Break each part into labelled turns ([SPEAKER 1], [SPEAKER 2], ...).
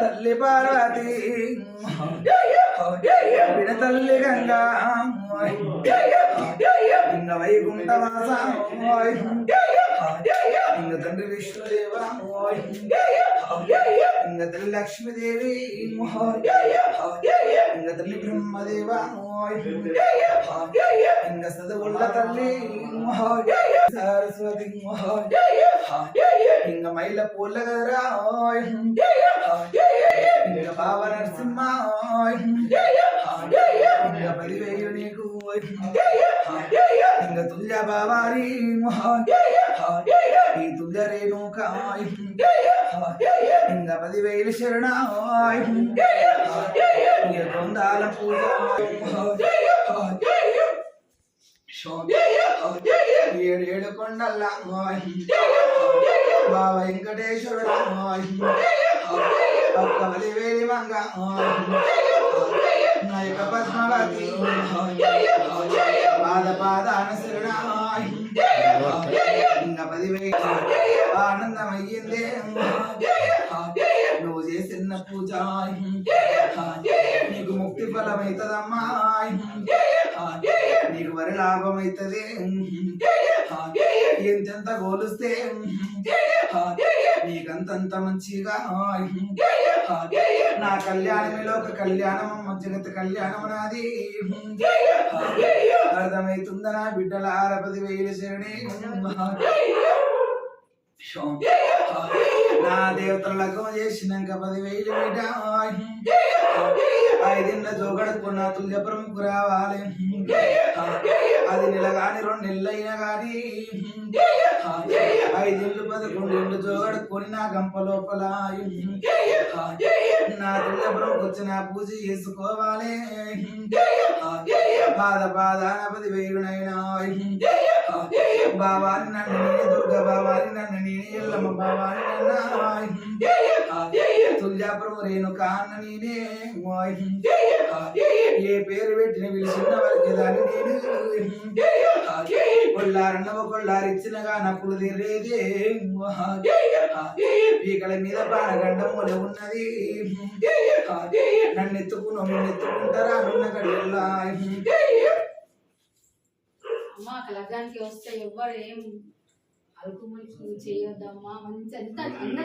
[SPEAKER 1] తల్లి పార్వతి బిడ తల్లి గంగా ಲಿಂಗ ವೈಕುಂಠವಾಸ ಲಿಂಗ ತಂಡ್ರಿ ವಿಷ್ಣುದೇವ ಲಿಂಗ ತಲ್ಲಿ ಲಕ್ಷ್ಮೀ ದೇವಿ ಲಿಂಗ ತಲ್ಲಿ ಬ್ರಹ್ಮದೇವ ಲಿಂಗ ಸದವುಳ್ಳ ತಲ್ಲಿ ಸರಸ್ವತಿ ಲಿಂಗ ಮೈಲ ಪೋಲಗರ ಲಿಂಗ ಪಾವನ ఇంగ తుల్య బావారి ఈ తుల్య రేణుక ఇంగ పదివేలు శరణ ఇంగ బృందాల పూజ ఏడేడు కొండల బా వెంకటేశ్వరుడు పక్క పదివేలి మంగ నాయక పద్మవతి. పాద పాదాన శరణ ఇంక ఆనందమయ్యిందే. నువ్వు చేసిన పూజ నీకు ముక్తి ఫలమైతదమ్మా మరి లాభం అవుతుంది ఎంతెంత గోలుస్తే నీకంతంత మంచిగా నా కళ్యాణమిలో ఒక కళ్యాణం అమ్మ జగత్ కళ్యాణం నాది అర్థమవుతుందా నా బిడ్డల ఆరపది వేలు శరణి? నా దేవతలకు చేసినాక పదివేలు బిడ్డ ఐదిండ్ల జోగడుకున్న తుల్యపురంకు రావాలి. అది నెల కాని రెండు నెలలు కానీ. ఐదిండ్లు పదకొండు ఇండ్లు జోగడుకొని నా గంప లోపల నా తుల్యపురంకి వచ్చిన పూజ చేసుకోవాలి. బాధ బాధ పది వేలునైనా బావాని నన్ను నేనే దుర్గ బావాని నన్ను నేనే ఎల్లమ్మ బావాని నన్న తుల్యాపురం రేణుక అన్న నేనే ఏ పేరు పెట్టిన పిలిచిన వాళ్ళకి దాన్ని నేను కొల్లారన్నవ కొల్లారిచ్చినగా నప్పుడు తిరేదే పీకల మీద పానగండ మూల ఉన్నది నన్ను ఎత్తుకును నిన్ను ఎత్తుకుంటారా
[SPEAKER 2] కలగానికి వస్తే ఎవ్వరు ఏం అలుకుములుకు చేయొద్దమ్మా మంచి ఎంత అన్న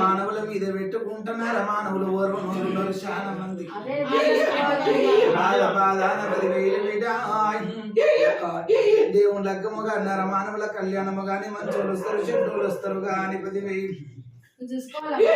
[SPEAKER 1] మానవుల మీద పెట్టుకుంటున్నారా మానవులు? ఓర్వనున్నారు చాలా మంది. దేవుని లగ్గముగా అన్నారు? మానవుల కళ్యాణము గాని మంచోళ్ళు వస్తారు చెడ్డోళ్ళు వస్తారు గాని పది వేలు
[SPEAKER 2] చూసుకోవాలి?